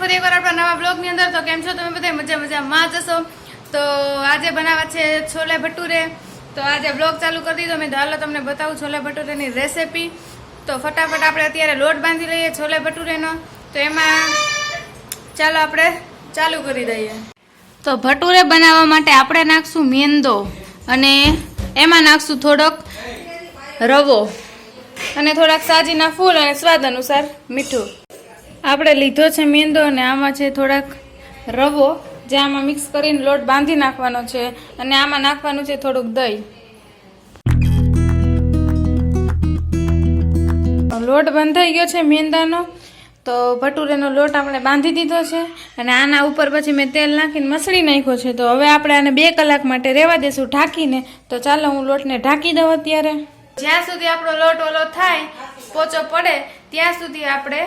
ફરી એકવાર આપણા નવા બ્લોગની અંદર. તો કેમ છો? તમે બધા મજા મજામાં જશો તો આજે બનાવવા છે છોલે ભટુરે. તો આજે બ્લોગ ચાલુ કરી દીધો. મેં હાલો તમને બતાવું છોલે ભટુરેની રેસેપી. તો ફટાફટ આપણે અત્યારે લોટ બાંધી લઈએ છોલે ભટુરેનો. તો એમાં ચાલો આપણે ચાલુ કરી દઈએ. તો ભટુરે બનાવવા માટે આપણે નાખશું મેંદો અને એમાં નાખશું થોડોક રવો અને થોડાક સાજીના ફૂલ અને સ્વાદ અનુસાર મીઠું. આપણે લીધો છે મેંદો અને આમાં છે થોડાક રવો, જે આમાં મિક્સ કરીને લોટ બાંધી નાખવાનો છે અને આમાં નાખવાનું છે થોડુંક દહીં. લોટ બંધાઈ ગયો છે મેંદાનો તો ભટુરેનો લોટ આપણે બાંધી દીધો છે અને આના ઉપર પછી મેં તેલ નાખીને મસળી નાખ્યો છે. તો હવે આપણે આને બે કલાક માટે રહેવા દેશું ઢાંકીને. તો ચાલો હું લોટને ઢાંકી દઉં અત્યારે. જ્યાં સુધી આપણો લોટ ઓલો થાય, પોચો પડે ત્યાં સુધી આપણે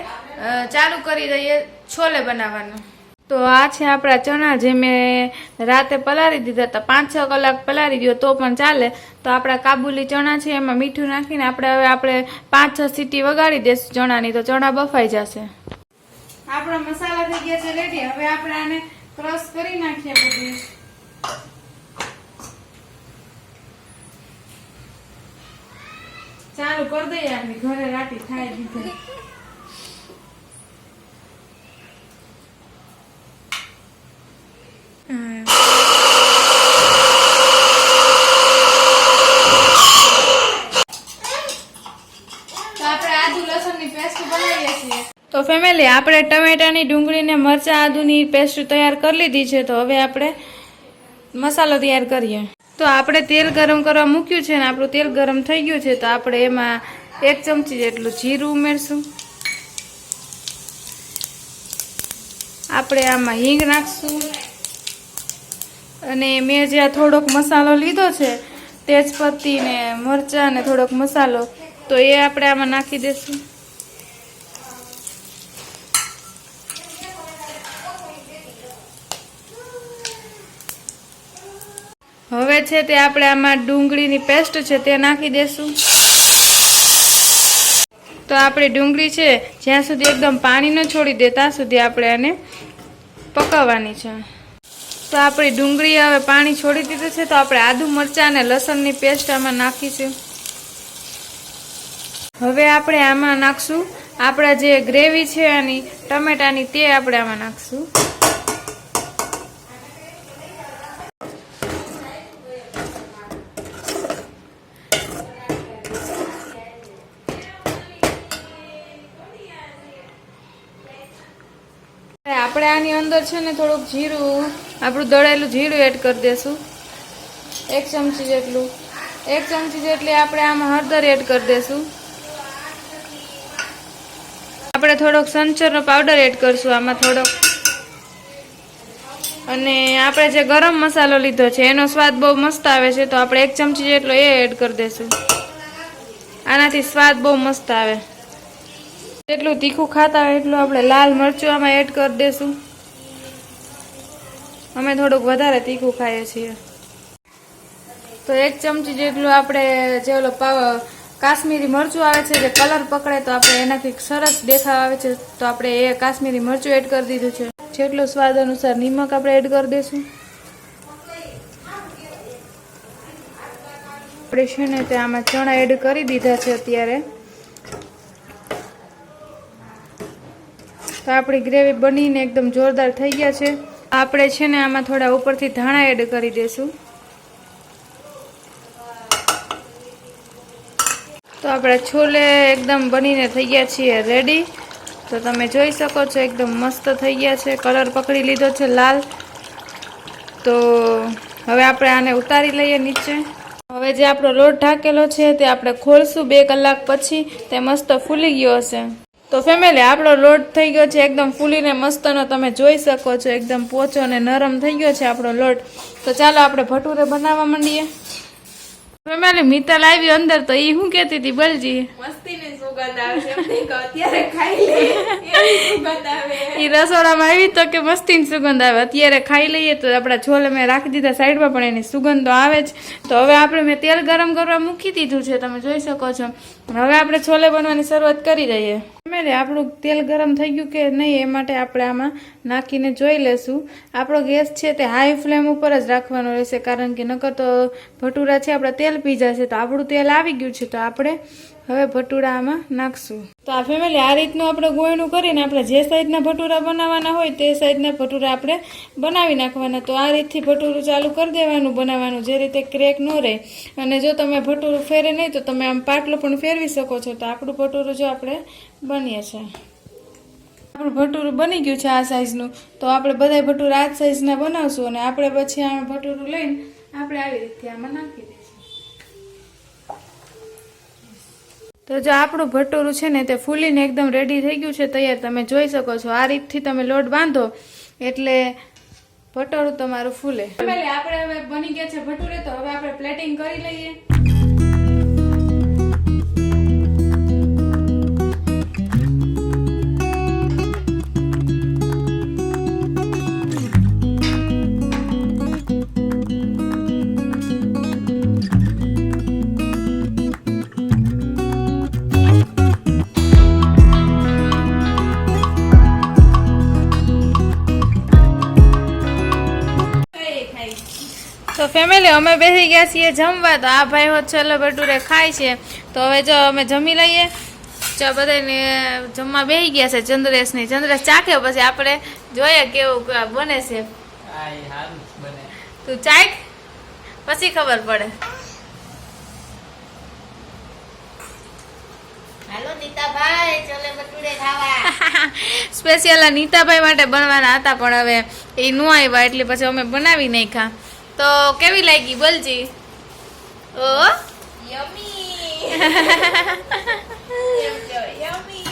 ચાલુ કરી દઈએ છોલે બનાવવાનું. તો આ છે આપણા ચણા જે મેં રાતે પલાળી દીધા હતા, પાંચ છ કલાક પલાળી દો તો પણ ચાલે. તો આપણા કાબુલી ચણા છે, એમાં મીઠું નાખીને આપણે હવે આપણે પાંચ છ સીટી વગાડી દઈશું ચણાની, તો ચણા બફાઈ જશે. આપણા મસાલા થઈ ગયા છે, રેડી. હવે આપણે આને ક્રશ કરી નાખીએ બધું. ચાલુ કરી દઈએ આપણી ઘરે રાટી થાય દીધે. તો આપણે આદુ લસણની પેસ્ટ બનાવીએ છીએ. તો ફેમિલી આપણે ટમેટાની ડુંગળીને મરચા આદુની પેસ્ટ તૈયાર કરી લીધી છે. તો હવે આપણે મસાલો તૈયાર કરીએ. તો આપણે તેલ ગરમ કરવા મૂક્યું છે ને આપણું તેલ ગરમ થઈ ગયું છે તો આપણે એમાં એક ચમચી જેટલું જીરું ઉમેરશું. આપણે આમાં હિંગ નાખશું. અને મેં જે આ થોડોક મસાલો લીધો છે, તેજપત્તી ને મરચાં ને થોડોક મસાલો, તો એ આપણે આમાં નાખી દઈશું હવે છે તે આપણે આમાં ડુંગળીની પેસ્ટ છે તે નાખી દેશું. તો આપણી ડુંગળી છે, જ્યાં સુધી એકદમ પાણી ન છોડી દે, ત્યાં સુધી આપણે આને પકાવવાની છે. તો આપણી ડુંગળી હવે પાણી છોડી દીધું છે, તો આપણે આદુ મરચાં અને લસણની પેસ્ટ આમાં નાખીશું હવે આપણે આમાં નાખશું. આપણા જે ગ્રેવી છે આની ટમેટાની તે આપણે આમાં નાખશું. આપણે આની અંદર છે ને થોડુંક જીરું, આપણું દળેલું જીરું એડ કરી દેશું. એક ચમચી જેટલું. એક ચમચી જેટલી આપણે આમાં હળદર એડ કરી દેશું. આપણે થોડોક સંચરનો પાવડર એડ કરશું આમાં થોડોક. અને આપણે જે ગરમ મસાલો લીધો છે, એનો સ્વાદ બહુ મસ્ત આવે છે, તો આપણે એક ચમચી જેટલો એ એડ કરી દેશું. આનાથી સ્વાદ બહુ મસ્ત આવે. જેટલું તીખું ખાતા હોય એટલું આપણે લાલ મરચું આમાં એડ કરી દેશું. અમે થોડુંક વધારે તીખું ખાઈએ છીએ. તો એક ચમચી જેટલું આપણે જે ઓલો કાશ્મીરી મરચું આવે છે, જે કલર પકડે તો આપણે એનાથી સરસ દેખાવ આવે છે, તો આપણે એ કાશ્મીરી મરચું એડ કરી દીધું છે. જેટલો સ્વાદ અનુસાર નિમક આપણે એડ કરી દઈશું આપણે છે ને તે આમાં ચણા એડ કરી દીધા છે અત્યારે. તો આપણી ગ્રેવી બનીને એકદમ જોરદાર થઈ ગયા છે. આપણે છે ને આમાં થોડા ઉપરથી ધાણા એડ કરી દઈશું તો આપણા છોલે એકદમ બનીને થઈ ગયા છીએ રેડી તો તમે જોઈ શકો છો એકદમ મસ્ત થઈ ગયા છે. કલર પકડી લીધો છે લાલ. તો હવે આપણે આને ઉતારી લઈએ નીચે. હવે જે આપણો લોટ ઢાકેલો છે તે આપણે ખોલશું બે કલાક પછી. તે મસ્ત ફૂલી ગયો હશે. તો ફેમિલી આપણો લોટ થઈ ગયો છે એકદમ ફૂલીને મસ્તનો તમે જોઈ શકો છો એકદમ પોચો અને નરમ થઈ ગયો છે આપણો લોટ. તો ચાલો આપણે ભટુરે બનાવવા માંડીએ. ફેમિલી મિતલ આવી અંદર તો ઈ શું કહેતી હતી બલજી? મસ્તીની સુગંધ અત્યારે ખાઈ ઈ રસોડામાં આવી તો કે મસ્તીની સુગંધ આવે અત્યારે ખાઈ લઈએ તો આપણા છોલે મેં રાખી દીધા સાઈડમાં પણ એની સુગંધ તો આવે જ. તો હવે આપણે મેં તેલ ગરમ કરવા મૂકી દીધું છે તમે જોઈ શકો છો. હવે આપણે છોલે બનવાની શરૂઆત કરી દઈએ. મેલે આપણું તેલ ગરમ થઈ ગયું કે નહીં એ માટે આપણે આમાં નાખીને જોઈ લેશું. આપણો ગેસ છે તે હાઈ ફ્લેમ ઉપર જ રાખવાનો રહેશે, કારણ કે નકર તો ભટુરા છે, આપણા તેલ પી જશે, તો આપણું તેલ આવી ગયું છે, તો આપણે હવે ભટુરા આમાં નાખશું. તો આ ફેમિલી આ રીતનું આપણે ગોયણું કરીને આપણે જે સાઈઝના ભટુરા બનાવવાના હોય તે સાઈઝના ભટુરા આપણે બનાવી નાખવાના. તો આ રીતથી ભટુરું ચાલુ કરી દેવાનું, બનાવવાનું. જે રીતે ક્રેક ન રહે. અને જો તમે ભટુરું ફેરે નહીં, તો તમે આમ પાટલો પણ ફેરવી શકો છો. તો આપણું ભટુરું જો આપણે બનીએ છે. આપણું ભટુરું બની ગયું છે આ સાઈઝનું તો આપણે બધા ભટુરા આ સાઈઝના બનાવશું. અને આપણે પછી આ ભટુરું લઈને આપણે આવી રીતે આમાં નાખી તો જો આપણું ભટુરું છે ને તે ફૂલીને એકદમ રેડી થઈ ગયું છે, તૈયાર તમે જોઈ શકો છો. આ રીતથી તમે લોટ બાંધો, એટલે ભટુરું તમારું ફૂલે. આપણે હવે બની ગયા છે ભટુરે, તો હવે આપણે પ્લેટિંગ કરી લઈએ. તો ફેમિલી અમે બેસી ગયા છીએ જમવા. તો આ ભાઈ હોત છેલ્લે ભટુરે ખાય છે. તો હવે જો અમે જમી લઈએ. જો બધાને જમવા બેસી ગયા છે ચંદ્રેશની. ચંદ્રેશ ચાખે પછી આપણે જોઈએ કેવું બને છે. તું ચાખ. પછી ખબર પડે. હાલો નીતાભાઈ ચલે ભટુરે ખાવા. સ્પેશિયલ નીતાભાઈ માટે બનવાના હતા પણ હવે એ ન આવ્યા એટલે પછી અમે બનાવી નાખ્યા. તો કેવી લાગી? બોલજી. ઓ. યમી એમ કહેવાય યમી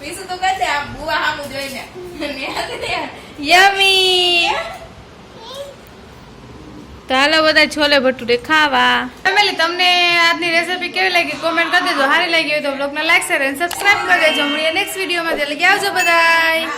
પીસું તો કહે છે આમ બુવા સામું જોઈને. ને યમી તો હાલો બધા છોલે ભટુરે ખાવા. ફેમિલી તમને આજની રેસીપી કેવી લાગી? કોમેન્ટ કરી દેજો. સારી લાગી હોય તો બ્લોગને લાઈક શેર અને સબસ્ક્રાઇબ કરી દેજો. મળીએ નેક્સ્ટ વિડીયોમાં એટલે કે આવજો બધાય.